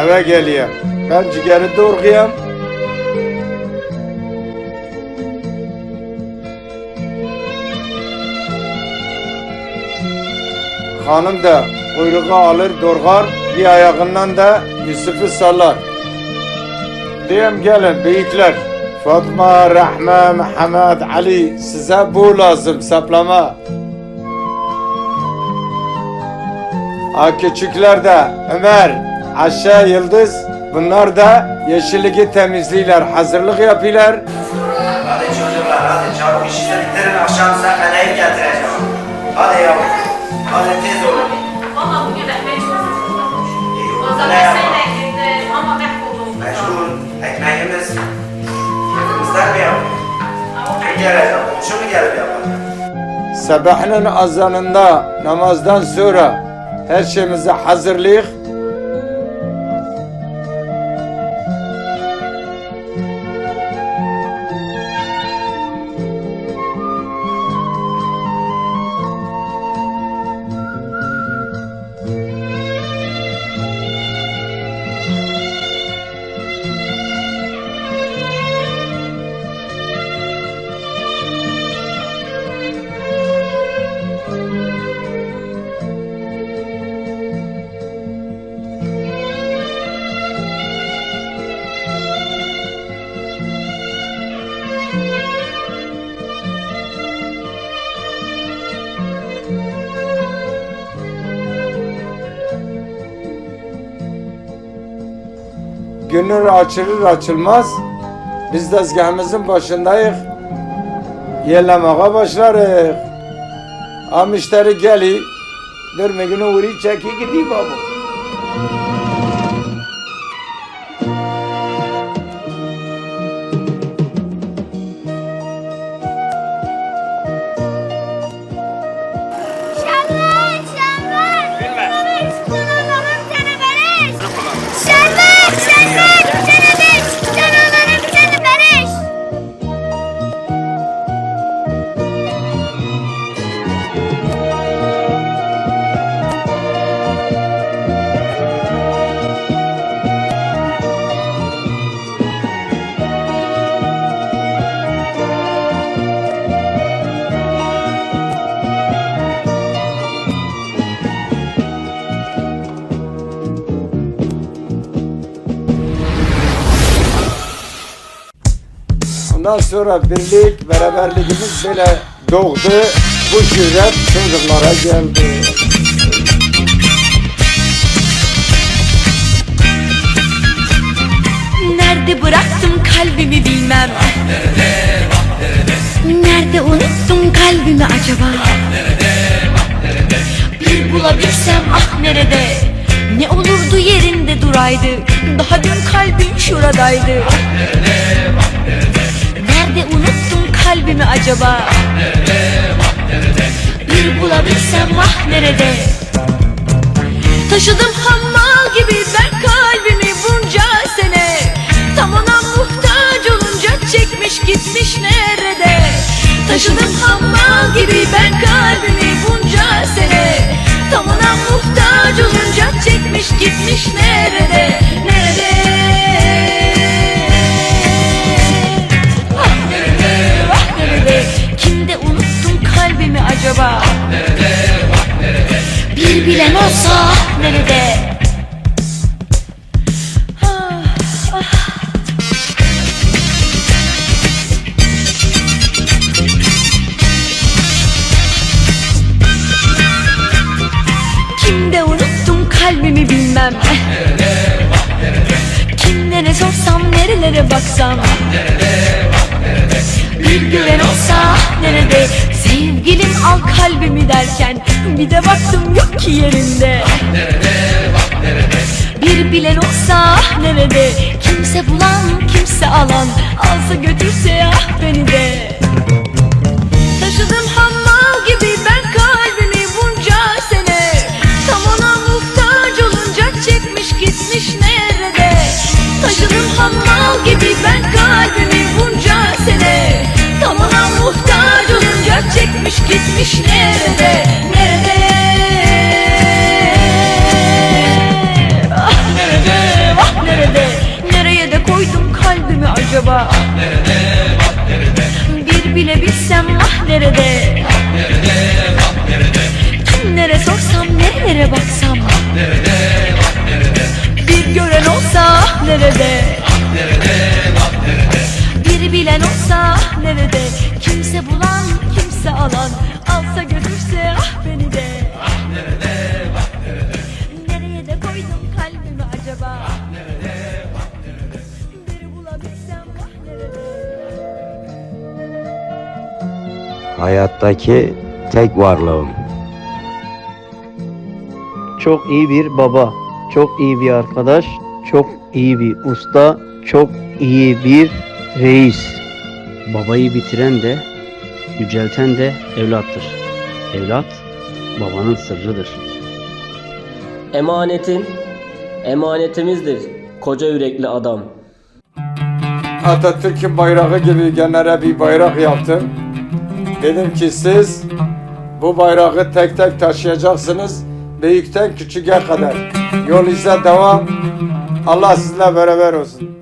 Eve geliyor. Ben ciğeri doğrayayım. Hanım da kuyruğu alır doğrar, bir ayağından da Yusuf'u sallar. Diyem gelin büyükler. Fatma, Rahme, Muhammed, Ali size bu lazım saplama. Ha küçükler de Ömer, Ayşe, Yıldız bunlar da yeşilliği temizliyorlar, hazırlık yapıyorlar. Hadi çocuklar hadi çabuk işleri bitirin akşam kadayıf getireceğim. Hadi yavrum. Hadi tez olun. Valla bugün ekmeği çok. İyi O zaman ne sen yapalım? ekledin ama mahvoldum. Mecbur ekmeğimiz kızlar mı yapıyor? Kim gelecek? Komşu mu gelip yapacak? Sabahın azanında namazdan sonra her şeyimizi hazırlayık. Günür açılır açılmaz biz tezgahımızın başındayız. Yerlemeye başlarız. Ha müşteri geli. Durma günü uğrayı çeki gideyim baba. Ondan sonra birlik, beraberliğimiz böyle doğdu. Bu cüret çocuklara geldi. Nerede bıraktım kalbimi bilmem. Nerede unuttum kalbimi acaba? Bir bulabilsem ah nerede? Ne olurdu yerinde duraydı? Daha dün kalbim şuradaydı unuttum kalbimi acaba? Bir bulabilsem ah nerede? Taşıdım hammal kalbimi bilmem. Kimlere sorsam nerelere baksam? Bir gören olsa nerede? Sevgilim al kalbimi derken Bir de baktım yok ki yerinde. Bir bilen olsa nerede? Kimse bulan kimse alan Alsa götürse ah beni de gitmiş nerede Nerede? Ah nerede vah nerede? Nereye de koydum kalbimi acaba? Bir bile bilsem ah nerede? Kimlere sorsam nerelere baksam? Bir gören olsa ah nerede? Bir bilen olsa ah nerede alan Alsa götürse ah beni de Nereye de koydum kalbimi acaba ah nerede Hayattaki tek varlığım. Çok iyi bir baba, çok iyi bir arkadaş, çok iyi bir usta, çok iyi bir reis. Babayı bitiren de, yücelten de evlattır. Evlat, babanın sırrıdır. Emanetin emanetimizdir koca yürekli adam. Atatürk'ün bayrağı gibi genlere bir bayrak yaptım. Dedim ki siz bu bayrağı tek tek taşıyacaksınız. Büyükten küçüğe kadar. Yol ise devam. Allah sizinle beraber olsun.